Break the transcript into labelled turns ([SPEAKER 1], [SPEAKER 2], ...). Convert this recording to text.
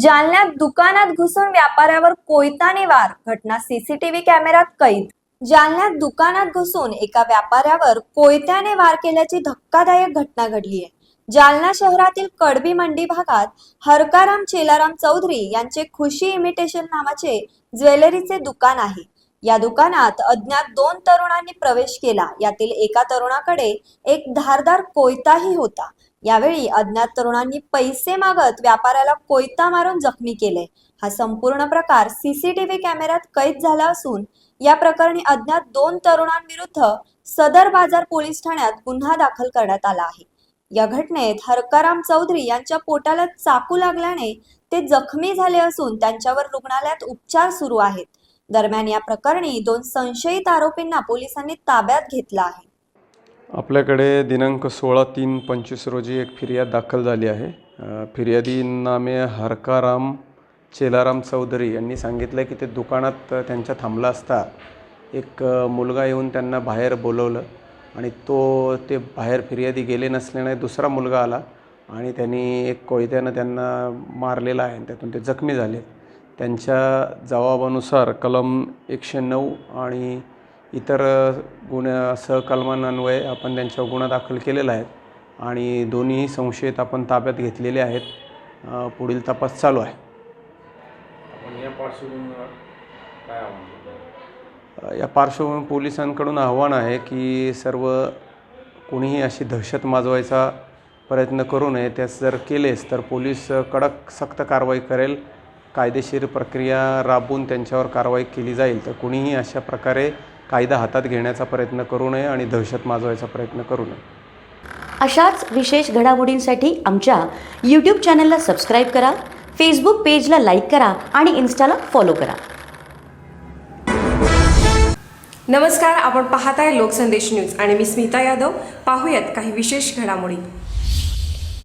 [SPEAKER 1] जालन्यात दुकानात घुसून व्यापाऱ्यावर कोयताने वार घटना सीसीटीव्ही कॅमेऱ्यात कैद. जालन्यात दुकानात घुसून एका व्यापाऱ्यावर कोयत्याने वार केल्याची धक्कादायक घटना घडली आहे. जालना शहरातील कडबी मंडी भागात हरकाराम चेलाराम चौधरी यांचे खुशी इमिटेशन नावाचे ज्वेलरीचे दुकान आहे. या दुकानात अज्ञात दोन तरुणांनी प्रवेश केला. यातील एका तरुणाकडे एक धारदार कोयताही होता. यावेळी अज्ञात तरुणांनी पैसे मागत व्यापाऱ्याला कोयता मारून जखमी केले. हा संपूर्ण प्रकार सीसीटीव्ही कॅमेऱ्यात कैद झाला असून या प्रकरणी अज्ञात दोन तरुणांविरुद्ध सदर बाजार पोलीस ठाण्यात गुन्हा दाखल करण्यात आला आहे. या घटनेत हरकाराम चौधरी यांच्या पोटाला चाकू लागल्याने ते जखमी झाले असून त्यांच्यावर रुग्णालयात उपचार सुरू आहेत. दरम्यान या प्रकरणी दोन संशयित आरोपींना पोलिसांनी ताब्यात घेतलं आहे.
[SPEAKER 2] आपल्याकडे दिनांक सोळा तीन पंचवीस रोजी एक फिर्याद दाखल झाली आहे. अ, फिर्यादी नामे हरकाराम चेलाराम चौधरी यांनी सांगितलं की ते दुकानात त्यांच्या थांबला असता एक मुलगा येऊन त्यांना बाहेर बोलवलं आणि तो ते बाहेर फिर्यादी गेले नसल्याने दुसरा मुलगा आला आणि त्यांनी एक कोयत्यानं त्यांना मारलेला आहे आणि त्यातून ते जखमी झाले. त्यांच्या जबाबानुसार कलम एकशे नऊ आणि इतर गुन्ह्या सहकलमांन्वये आपण त्यांच्यावर गुन्हा दाखल केलेला आहे आणि दोन्ही संशयित आपण ताब्यात घेतलेले आहेत. पुढील तपास चालू आहे. या पार्श्वभूमी पोलिसांकडून आव्हान आहे की सर्व कोणीही अशी दहशत माजवायचा प्रयत्न करू नये. त्यास जर केलेस तर पोलीस कडक सक्त कारवाई करेल. कायदेशीर प्रक्रिया राबवून त्यांच्यावर कारवाई केली जाईल. तर कुणीही अशा प्रकारे कायदा हातात घेण्याचा प्रयत्न करू नये आणि दहशत माजवायचा प्रयत्न करू नये.
[SPEAKER 3] अशाच विशेष घडामोडींसाठी आमच्या यूट्यूब चॅनलला सबस्क्राईब करा फेसबुक पेजला लाईक करा आणि इन्स्टाला फॉलो करा.
[SPEAKER 4] नमस्कार आपण पाहताय लोकसंदेश न्यूज आणि मी स्मिता यादव. पाहूयात काही विशेष घडामोडी.